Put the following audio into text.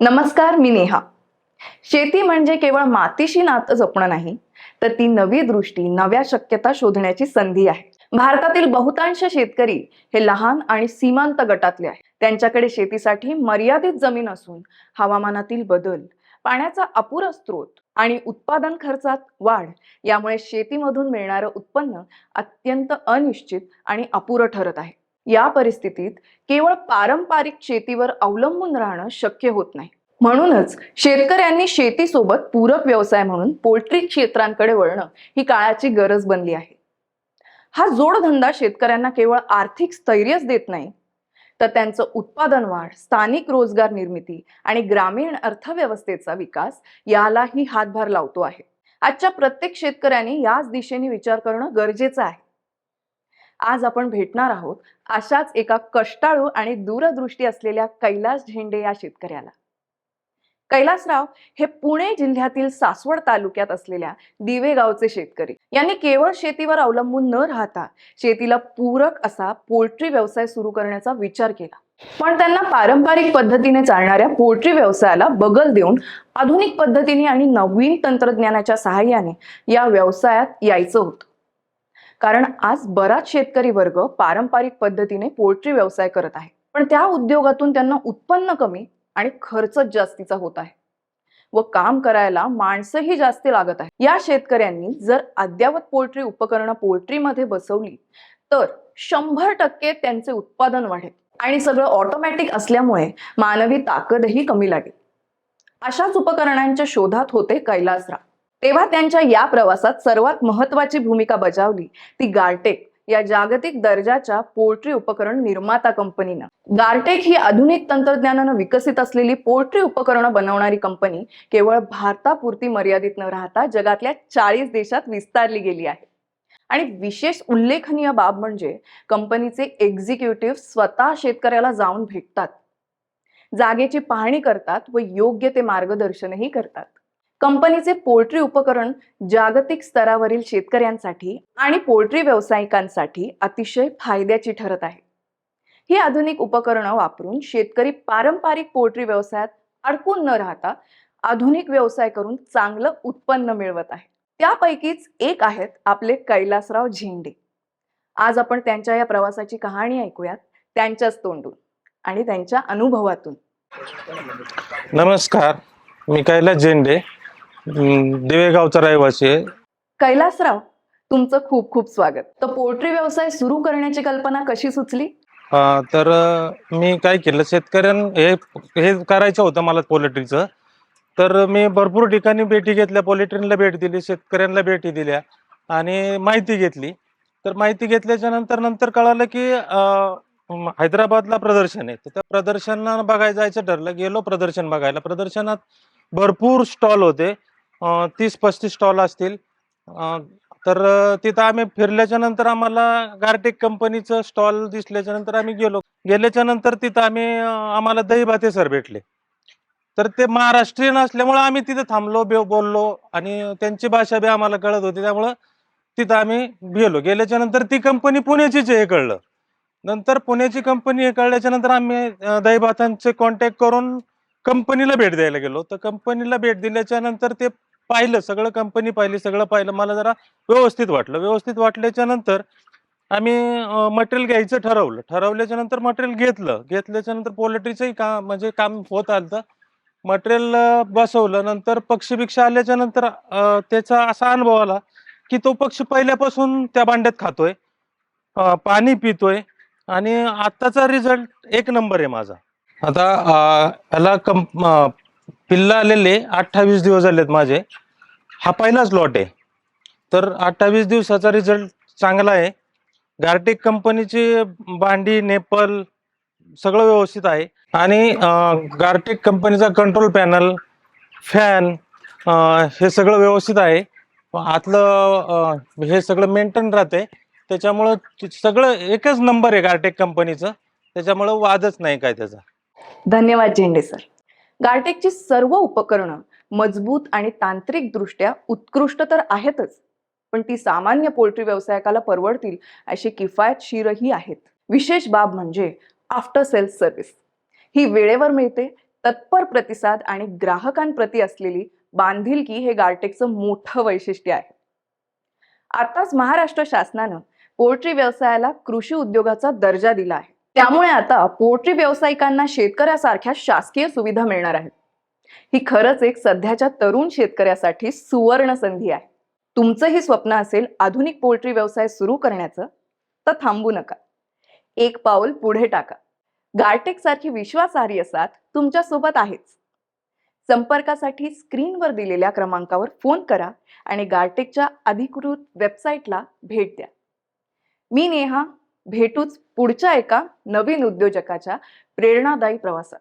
नमस्कार मी नेहा. शेती म्हणजे केवळ मातीशी नातं जपणं नाही तर ती नवी दृष्टी नव्या शक्यता शोधण्याची संधी आहे. भारतातील बहुतांश शेतकरी हे लहान आणि सीमांत गटातले आहेत. त्यांच्याकडे शेतीसाठी मर्यादित जमीन असून हवामानातील बदल पाण्याचा अपुरा स्रोत आणि उत्पादन खर्चात वाढ यामुळे शेतीमधून मिळणारं उत्पन्न अत्यंत अनिश्चित आणि अपुरं ठरत आहे. या परिस्थितीत केवळ पारंपरिक शेतीवर अवलंबून राहणं शक्य होत नाही. म्हणूनच शेतकऱ्यांनी शेतीसोबत पूरक व्यवसाय म्हणून पोल्ट्री क्षेत्रांकडे वळणं ही काळाची गरज बनली आहे. हा जोडधंदा शेतकऱ्यांना केवळ आर्थिक स्थैर्यच देत नाही तर त्यांचं उत्पादन वाढ स्थानिक रोजगार निर्मिती आणि ग्रामीण अर्थव्यवस्थेचा विकास यालाही हातभार लावतो आहे. आजच्या प्रत्येक शेतकऱ्यांनी याच दिशेने विचार करणं गरजेचं आहे. आज आपण भेटणार आहोत अशाच एका कष्टाळू आणि दूरदृष्टी असलेल्या कैलास झेंडे या शेतकऱ्याला. कैलासराव हे पुणे जिल्ह्यातील सासवड तालुक्यात असलेल्या दिवेगावचे शेतकरी. यांनी केवळ शेतीवर अवलंबून न राहता शेतीला पूरक असा पोल्ट्री व्यवसाय सुरू करण्याचा विचार केला. पण त्यांना पारंपरिक पद्धतीने चालणाऱ्या पोल्ट्री व्यवसायाला बगल देऊन आधुनिक पद्धतीने आणि नवीन तंत्रज्ञानाच्या सहाय्याने या व्यवसायात यायचं होतं. कारण आज बराच शेतकरी वर्ग पारंपरिक पद्धतीने पोल्ट्री व्यवसाय करत आहे. पण त्या उद्योगातून त्यांना उत्पन्न कमी आणि खर्चच जास्तीचा होत आहे. व काम करायला माणसंही जास्ती लागत आहे. या शेतकऱ्यांनी जर अद्ययावत पोल्ट्री उपकरणं पोल्ट्रीमध्ये बसवली तर शंभर टक्के त्यांचे उत्पादन वाढेल. आणि सगळं ऑटोमॅटिक असल्यामुळे मानवी ताकदही कमी लागेल. अशाच उपकरणांच्या शोधात होते कैलासराव. तेव्हा त्यांच्या या प्रवासात सर्वात महत्वाची भूमिका बजावली ती गार्टेक या जागतिक दर्जाच्या पोल्ट्री उपकरण निर्माता कंपनीनं. गार्टेक ही आधुनिक तंत्रज्ञानानं विकसित असलेली पोल्ट्री उपकरणं बनवणारी कंपनी केवळ भारतापुरती मर्यादित न राहता जगातल्या चाळीस देशात विस्तारली गेली आहे. आणि विशेष उल्लेखनीय बाब म्हणजे कंपनीचे एक्झिक्युटिव्ह स्वतः शेतकऱ्याला जाऊन भेटतात. जागेची पाहणी करतात व योग्य ते मार्गदर्शनही करतात. कंपनीचे पोल्ट्री उपकरण जागतिक स्तरावरील शेतकऱ्यांसाठी आणि पोल्ट्री व्यावसायिकांसाठी अतिशय फायद्याची ठरत आहे. ही आधुनिक उपकरणं वापरून शेतकरी पारंपरिक पोल्ट्री व्यवसायात अडकून न राहता आधुनिक व्यवसाय करून चांगलं उत्पन्न मिळवत आहे. त्यापैकीच एक आहेत आपले कैलासराव झेंडे. आज आपण त्यांच्या या प्रवासाची कहाणी ऐकूयात. त्यांच्याच तोंडून आणि त्यांच्या अनुभवातून. नमस्कार. मी कैलास झेंडे. दिवेगावचा रहिवासी आहे. कैलासराव तुमचं खूप खूप स्वागत. तर पोल्ट्री व्यवसाय सुरू करण्याची कल्पना कशी सुचली? अं, तर अं, मी काय केलं शेतकऱ्यां हे हे करायचं होतं मला पोल्ट्रीचं. तर मी भरपूर ठिकाणी भेटी घेतल्या पोल्ट्रीला भेट दिली शेतकऱ्यांना भेटी दिल्या आणि माहिती घेतली. तर माहिती घेतल्याच्या नंतर नंतर कळालं की अं, म, हैदराबादला प्रदर्शन आहे. तर त्या प्रदर्शनाला बघायला जायचं ठरलं गेलो प्रदर्शन बघायला. प्रदर्शनात भरपूर स्टॉल होते. तीस पस्तीस स्टॉल असतील. तर तिथं आम्ही फिरल्याच्या नंतर आम्हाला गार्टेक कंपनीचं स्टॉल दिसल्याच्या नंतर आम्ही गेलो. गेल्याच्यानंतर तिथं आम्ही आम्हाला दहीभाते सर भेटले. तर ते महाराष्ट्रीयन असल्यामुळे आम्ही तिथं थांबलो बे बोललो आणि त्यांची भाषा बी आम्हाला कळत होती. त्यामुळं तिथं आम्ही गेलो. गेल्याच्यानंतर ती कंपनी पुण्याचीच हे कळलं. नंतर पुण्याची कंपनी हे कळल्याच्या नंतर आम्ही दहीभातांचे कॉन्टॅक्ट करून कंपनीला भेट द्यायला गेलो. तर कंपनीला भेट दिल्याच्या नंतर ते पाहिलं सगळं कंपनी पाहिली सगळं पाहिलं. मला जरा व्यवस्थित वाटलं. व्यवस्थित वाटल्याच्या नंतर आम्ही मटेरियल घ्यायचं ठरवलं. ठरवल्याच्या नंतर मटेरियल घेतलं. घेतल्याच्या नंतर पोल्ट्रीचंही काम म्हणजे काम होत आलं मटेरियल बसवलं. नंतर पक्षी बिक्षी आल्याच्यानंतर त्याचा असा अनुभव आला की तो पक्षी पहिल्यापासून त्या भांड्यात खातोय पाणी पितोय आणि आत्ताचा रिझल्ट एक नंबर आहे माझा. आता याला कंप पिल्ला आलेले अठ्ठावीस दिवस झालेत माझे. हा पहिलाच लॉट आहे. तर अठ्ठावीस दिवसाचा रिझल्ट चांगला आहे. गार्टेक कंपनीची भांडी नेपल सगळं व्यवस्थित आहे. आणि गार्टेक कंपनीचा कंट्रोल पॅनल फॅन हे सगळं व्यवस्थित आहे. आतलं हे सगळं मेंटेन राहते त्याच्यामुळं सगळं एकच नंबर आहे गार्टेक कंपनीचं त्याच्यामुळं वादच नाही काय त्याचा. धन्यवाद झेंडे सर. गार्टेकची सर्व उपकरणं मजबूत आणि तांत्रिकदृष्ट्या उत्कृष्ट तर आहेतच पण ती सामान्य पोल्ट्री व्यावसायिकाला परवडतील अशी किफायतशीरही आहेत. विशेष बाब म्हणजे आफ्टर सेल्स सर्व्हिस. ही वेळेवर मिळते तत्पर प्रतिसाद आणि ग्राहकांप्रती असलेली बांधिलकी हे गार्टेकचं मोठं वैशिष्ट्य आहे. आताच महाराष्ट्र शासनानं पोल्ट्री व्यवसायाला कृषी उद्योगाचा दर्जा दिला आहे. त्यामुळे आता पोल्ट्री व्यावसायिकांना शेतकऱ्यासारख्या शासकीय सुविधा मिळणार आहेत. ही खरंच एक सध्याच्या तरुण शेतकऱ्यासाठी सुवर्ण संधी आहे. तुमचंही स्वप्न असेल आधुनिक पोल्ट्री व्यवसाय सुरू करण्याचं तर थांबू नका. एक पाऊल पुढे टाका. गार्टेक सारखी विश्वासार्ह साथ तुमच्यासोबत आहेच. संपर्कासाठी स्क्रीनवर दिलेल्या क्रमांकावर फोन करा आणि गार्टेकच्या अधिकृत वेबसाईटला भेट द्या. मी नेहा भेटूच पुढच्या एका नवीन उद्योजकाच्या प्रेरणादायी प्रवासात.